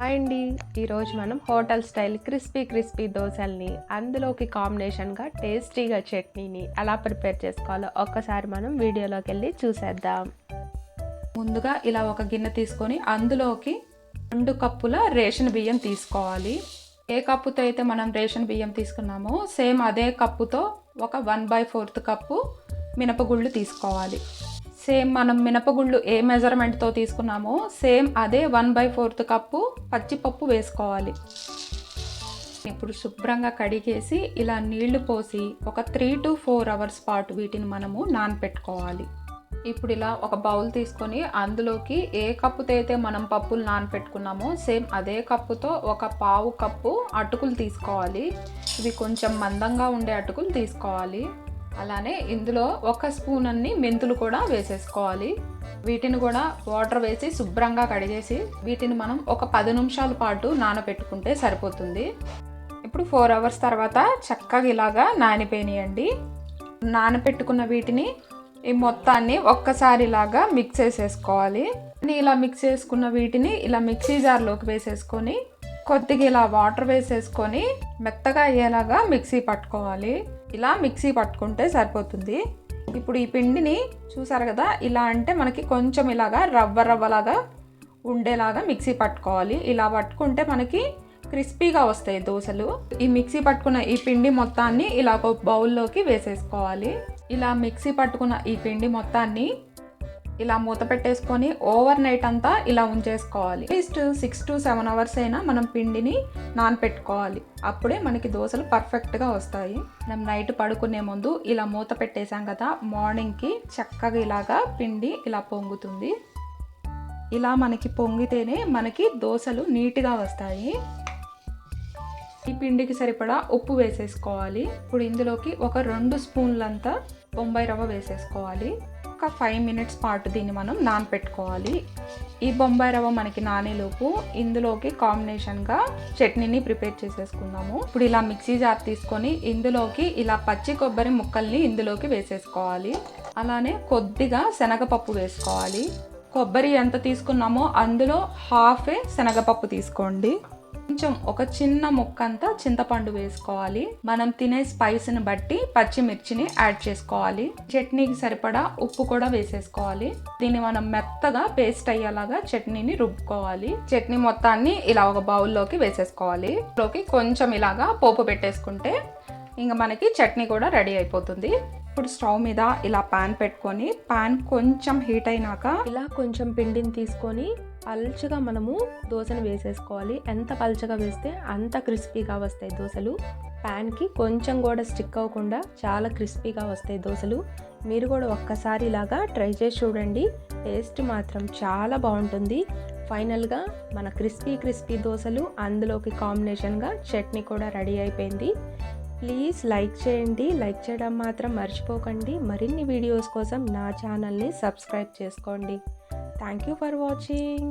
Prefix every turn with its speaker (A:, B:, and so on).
A: Hi అండి. ఈరోజు మనం హోటల్ స్టైల్ క్రిస్పీ క్రిస్పీ దోశల్ని అందులోకి కాంబినేషన్గా టేస్టీగా చట్నీని ఎలా ప్రిపేర్ చేసుకోవాలో ఒక్కసారి మనం వీడియోలోకి వెళ్ళి చూసేద్దాం.
B: ముందుగా ఇలా ఒక గిన్నె తీసుకొని అందులోకి రెండు కప్పుల రేషన్ బియ్యం తీసుకోవాలి. ఏ కప్పుతో అయితే మనం రేషన్ బియ్యం తీసుకున్నామో సేమ్ అదే కప్పుతో ఒక వన్ బై ఫోర్త్ కప్పు మినపగుళ్ళు తీసుకోవాలి. సేమ్ మనం మినపగుళ్ళు ఏ మెజర్మెంట్తో తీసుకున్నామో సేమ్ అదే వన్ బై ఫోర్త్ కప్పు పచ్చిపప్పు వేసుకోవాలి. ఇప్పుడు శుభ్రంగా కడిగేసి ఇలా నీళ్ళు పోసి ఒక త్రీ టు ఫోర్ అవర్స్ పాటు వీటిని మనము నానపెట్టుకోవాలి. ఇప్పుడు ఇలా ఒక బౌల్ తీసుకొని అందులోకి ఏ కప్పుతో అయితే మనం పప్పులు నానపెట్టుకున్నామో సేమ్ అదే కప్పుతో ఒక పావు కప్పు అటుకులు తీసుకోవాలి. ఇవి కొంచెం మందంగా ఉండే అటుకులు తీసుకోవాలి. అలానే ఇందులో ఒక స్పూన్ అన్ని మెంతులు కూడా వేసేసుకోవాలి. వీటిని కూడా వాటర్ వేసి శుభ్రంగా కడిగేసి వీటిని మనం ఒక పది నిమిషాల పాటు నానబెట్టుకుంటే సరిపోతుంది. ఇప్పుడు ఫోర్ అవర్స్ తర్వాత చక్కగా ఇలాగా నానిపోయినాయండి. నానబెట్టుకున్న వీటిని ఈ మొత్తాన్ని ఒక్కసారి ఇలాగా మిక్స్ చేసేసుకోవాలి. ఇలా మిక్స్ చేసుకున్న వీటిని ఇలా మిక్సీ జార్లోకి వేసేసుకొని కొద్దిగా ఇలా వాటర్ వేసేసుకొని మెత్తగా అయ్యేలాగా మిక్సీ పట్టుకోవాలి. ఇలా మిక్సీ పట్టుకుంటే సరిపోతుంది. ఇప్పుడు ఈ పిండిని చూసారు కదా ఇలా అంటే మనకి కొంచెం ఇలాగా రవ్వ రవ్వలాగా ఉండేలాగా మిక్సీ పట్టుకోవాలి. ఇలా పట్టుకుంటే మనకి క్రిస్పీగా వస్తాయి దోశలు. ఈ మిక్సీ పట్టుకున్న ఈ పిండి మొత్తాన్ని ఇలా ఒక బౌల్లోకి వేసేసుకోవాలి. ఇలా మిక్సీ పట్టుకున్న ఈ పిండి మొత్తాన్ని ఇలా మూత పెట్టేసుకొని ఓవర్ నైట్ అంతా ఇలా ఉంచేసుకోవాలి. At least six to seven hours అయినా మనం పిండిని నానపెట్టుకోవాలి. అప్పుడే మనకి దోశలు పర్ఫెక్ట్గా వస్తాయి. మనం నైట్ పడుకునే ముందు ఇలా మూత పెట్టేసాం కదా మార్నింగ్కి చక్కగా ఇలాగా పిండి ఇలా పొంగుతుంది. ఇలా మనకి పొంగితేనే మనకి దోశలు నీట్గా వస్తాయి. ఈ పిండికి సరిపడా ఉప్పు వేసేసుకోవాలి. ఇప్పుడు ఇందులోకి ఒక రెండు స్పూన్లంతా బొంబాయి రవ్వ వేసేసుకోవాలి. ఒక ఫైవ్ మినిట్స్ పాటు దీన్ని మనం నానపెట్టుకోవాలి. ఈ బొంబాయి రవ్వ మనకి నానేలోపు ఇందులోకి కాంబినేషన్గా చట్నీని ప్రిపేర్ చేసేసుకుందాము. ఇప్పుడు ఇలా మిక్సీ జార్ తీసుకొని ఇందులోకి ఇలా పచ్చి కొబ్బరి ముక్కల్ని ఇందులోకి వేసేసుకోవాలి. అలానే కొద్దిగా శనగపప్పు వేసుకోవాలి. కొబ్బరి ఎంత తీసుకున్నామో అందులో హాఫే శనగపప్పు తీసుకోండి. కొంచెం ఒక చిన్న ముక్క అంతా చింతపండు వేసుకోవాలి. మనం తినే స్పైస్ని బట్టి పచ్చిమిర్చిని యాడ్ చేసుకోవాలి. చట్నీకి సరిపడా ఉప్పు కూడా వేసేసుకోవాలి. దీన్ని మనం మెత్తగా పేస్ట్ అయ్యేలాగా చట్నీని రుబ్బుకోవాలి. చట్నీ మొత్తాన్ని ఇలా ఒక బౌల్లోకి వేసేసుకోవాలి. లోకి కొంచెం ఇలాగా పోపు పెట్టేసుకుంటే ఇంకా మనకి చట్నీ కూడా రెడీ అయిపోతుంది. ఇప్పుడు స్టవ్ మీద ఇలా పాన్ పెట్టుకొని పాన్ కొంచెం హీట్ అయినాక
A: ఇలా కొంచెం పిండిని తీసుకొని పల్చగా మనము దోశను వేసేసుకోవాలి. ఎంత పల్చగా వేస్తే అంత క్రిస్పీగా వస్తాయి దోశలు. ప్యాన్కి కొంచెం కూడా స్టిక్ అవ్వకుండా చాలా క్రిస్పీగా వస్తాయి దోశలు. మీరు కూడా ఒక్కసారి ఇలాగా ట్రై చేసి చూడండి. టేస్ట్ మాత్రం చాలా బాగుంటుంది. ఫైనల్గా మన క్రిస్పీ క్రిస్పీ దోశలు అందులోకి కాంబినేషన్గా చట్నీ కూడా రెడీ అయిపోయింది. ప్లీజ్ లైక్ చేయండి. లైక్ చేయడం మాత్రం మర్చిపోకండి. మరిన్ని వీడియోస్ కోసం నా ఛానల్ని సబ్స్క్రైబ్ చేసుకోండి. Thank you for watching